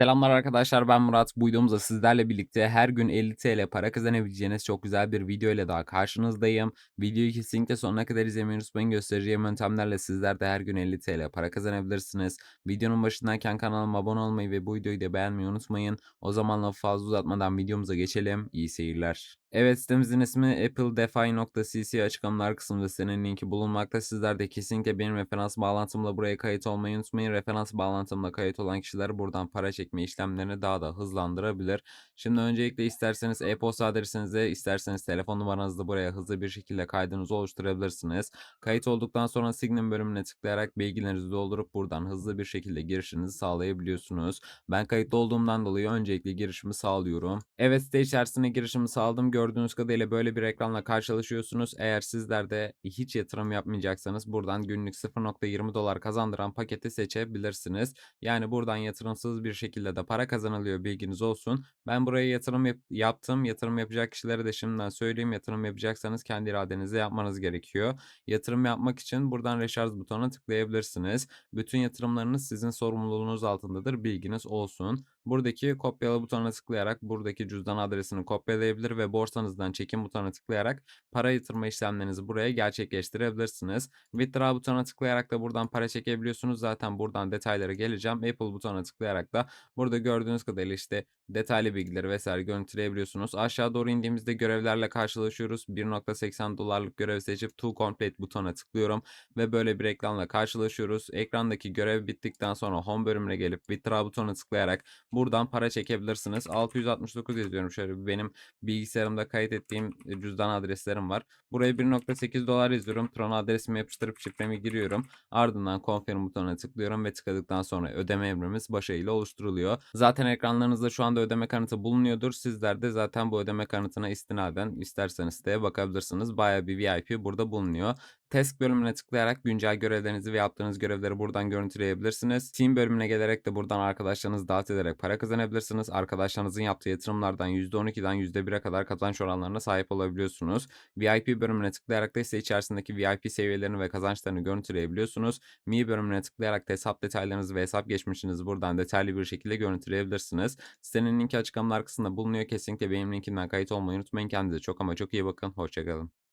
Selamlar arkadaşlar ben Murat. Bu videomuzda sizlerle birlikte her gün 50 TL para kazanabileceğiniz çok güzel bir video ile daha karşınızdayım. Videoyu kesinlikle sonuna kadar izlemeyi unutmayın. Göstereceğim yöntemlerle sizler de her gün 50 TL para kazanabilirsiniz. Videonun başındayken kanalıma abone olmayı ve bu videoyu da beğenmeyi unutmayın. O zaman lafı fazla uzatmadan videomuza geçelim. İyi seyirler. Evet sitemizin ismi appledefi.cc açıklamalar kısmında sitenin linki bulunmakta. Sizler de kesinlikle benim referans bağlantımla buraya kayıt olmayı unutmayın. Referans bağlantımla kayıt olan kişiler buradan para çekme işlemlerini daha da hızlandırabilir. Şimdi öncelikle isterseniz e-posta adresinizi, isterseniz telefon numaranızı buraya hızlı bir şekilde kaydınızı oluşturabilirsiniz. Kayıt olduktan sonra Signin bölümüne tıklayarak bilgilerinizi doldurup buradan hızlı bir şekilde girişinizi sağlayabiliyorsunuz. Ben kayıtlı olduğumdan dolayı öncelikle girişimi sağlıyorum. Evet site içerisine girişimi sağladım. Gördüğünüz kadarıyla böyle bir ekranla karşılaşıyorsunuz. Eğer sizler de hiç yatırım yapmayacaksanız buradan günlük 0.20 dolar kazandıran paketi seçebilirsiniz. Yani buradan yatırımsız bir şekilde de para kazanılıyor bilginiz olsun. Ben buraya yatırım yap- yaptım. Yatırım yapacak kişilere de şimdiden söyleyeyim. Yatırım yapacaksanız kendi iradenizle yapmanız gerekiyor. Yatırım yapmak için buradan reşarj butonuna tıklayabilirsiniz. Bütün yatırımlarınız sizin sorumluluğunuz altındadır. Bilginiz olsun. Buradaki kopyala butonuna tıklayarak buradaki cüzdan adresini kopyalayabilir ve borsanızdan çekim butonuna tıklayarak para yatırma işlemlerinizi buraya gerçekleştirebilirsiniz. Withdraw butonuna tıklayarak da buradan para çekebiliyorsunuz. Zaten buradan detaylara geleceğim. Apple butonuna tıklayarak da burada gördüğünüz kadarıyla işte detaylı bilgileri vesaire görüntüleyebiliyorsunuz. Aşağı doğru indiğimizde görevlerle karşılaşıyoruz. 1.80 dolarlık görev seçip To Complete butonuna tıklıyorum ve böyle bir ekranla karşılaşıyoruz. Ekrandaki görev bittikten sonra Home bölümüne gelip Withdraw butonuna tıklayarak buradan para çekebilirsiniz. 669 yazıyorum şöyle benim bilgisayarımda kayıt ettiğim e, cüzdan adreslerim var. Buraya 1.8 dolar yazıyorum. Tron adresimi yapıştırıp şifremi giriyorum. Ardından Confirm butonuna tıklıyorum ve tıkladıktan sonra ödeme emrimiz başarıyla oluşturuluyor. Zaten ekranlarınızda şu anda ödeme kanıtı bulunuyordur. Sizler de zaten bu ödeme kanıtına istinaden isterseniz siteye bakabilirsiniz. Bayağı bir VIP burada bulunuyor. Task bölümüne tıklayarak güncel görevlerinizi ve yaptığınız görevleri buradan görüntüleyebilirsiniz. Team bölümüne gelerek de buradan arkadaşlarınızı davet ederek para kazanabilirsiniz. Arkadaşlarınızın yaptığı yatırımlardan %12'den %1'e kadar kazanç oranlarına sahip olabiliyorsunuz. VIP bölümüne tıklayarak da ise içerisindeki VIP seviyelerini ve kazançlarını görüntüleyebiliyorsunuz. Mi bölümüne tıklayarak da hesap detaylarınızı ve hesap geçmişinizi buradan detaylı bir şekilde görüntüleyebilirsiniz. Sitenin linki açıklamalar kısmında bulunuyor. Kesinlikle benim linkimden kayıt olmayı unutmayın. Kendinize çok ama çok iyi bakın. Hoşçakalın.